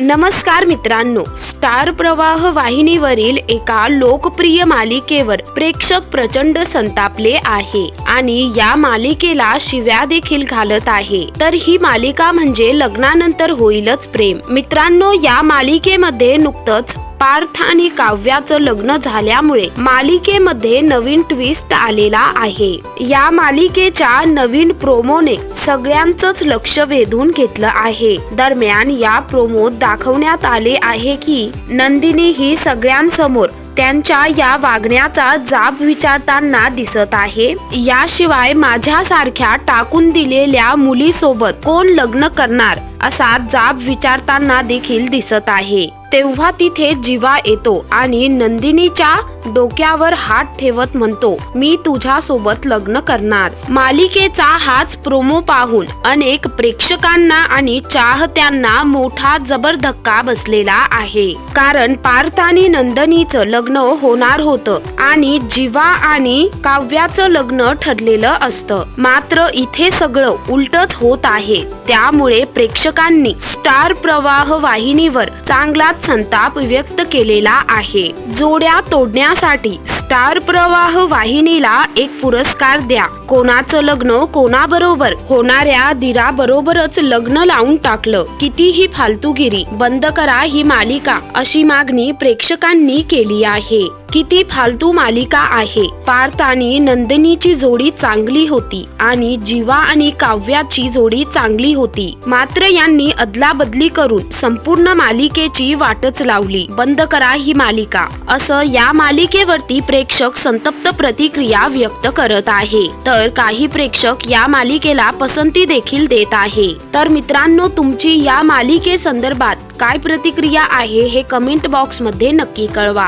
नमस्कार मित्रांनो स्टार प्रवाह वाहिनीवरील एका लोकप्रिय मालिकेवर प्रेक्षक प्रचंड संतापले आहे आणि या मालिकेला शिव्या देखील घालत आहे. तर ही मालिका म्हणजे लग्नानंतर होईलच प्रेम. मित्रांनो या मालिकेमध्ये नुकतंच पार्थ आणि काव्याचं लग्न झाल्यामुळे मालिकेमध्ये नवीन ट्विस्ट आलेला आहे. या मालिकेच्या नवीन प्रोमोने सगळ्यांचंच लक्ष वेधून घेतलं आहे. दरम्यान या प्रोमोत दाखवण्यात आले आहे की नंदिनी ही सगळ्यांसमोर त्यांच्या या वागण्याचा जाब विचारताना दिसत आहे. याशिवाय माझ्यासारख्या टाकून दिलेल्या मुलीसोबत कोण लग्न करणार असा जाब विचारताना देखील दिसत आहे. तेव्हा तिथे जीवा येतो आणि नंदिनीच्या डोक्यावर हात ठेवत म्हणतो मी तुझ्या सोबत लग्न करणार. मालिकेचा हाच प्रोमो पाहून अनेक प्रेक्षकांना आणि चाहत्यांना मोठा जबर धक्का बसलेला आहे. कारण पार्थ आणि नंदनीचं लग्न होणार होतं आणि जीवा आणि काव्याचं लग्न ठरलेलं असतं. मात्र इथे सगळं उलटच होत आहे. त्यामुळे प्रेक्षकांनी स्टार प्रवाह वाहिनीवर चांगलाच संताप व्यक्त केलेला आहे. जोड्या तोडण्यासाठी स्टार प्रवाह वाहिनीला एक पुरस्कार द्या. कोणाचं लग्न कोणाबरोबर? होणाऱ्या दिराबरोबरच लग्न लावून टाकलं. कितीही फालतूगिरी बंद करा ही मालिका अशी मागणी प्रेक्षकांनी केली आहे. किती फालतू मालिका आहे. पार्थ आणि नंदिनीची जोडी चांगली होती आणि जीवा आणि काव्याची जोडी चांगली होती. मात्र यांनी अदलाबदली करून संपूर्ण मालिकेची वाटच लावली. बंद करा ही मालिका. असं या मालिकेवरती प्रेक्षक संतप्त प्रतिक्रिया व्यक्त करत आहे. तर काही प्रेक्षक या मालिकेला पसंती देखील देत आहे. तर मित्रांनो तुमची या मालिके संदर्भात काय प्रतिक्रिया आहे हे कमेंट बॉक्समध्ये नक्की कळवा.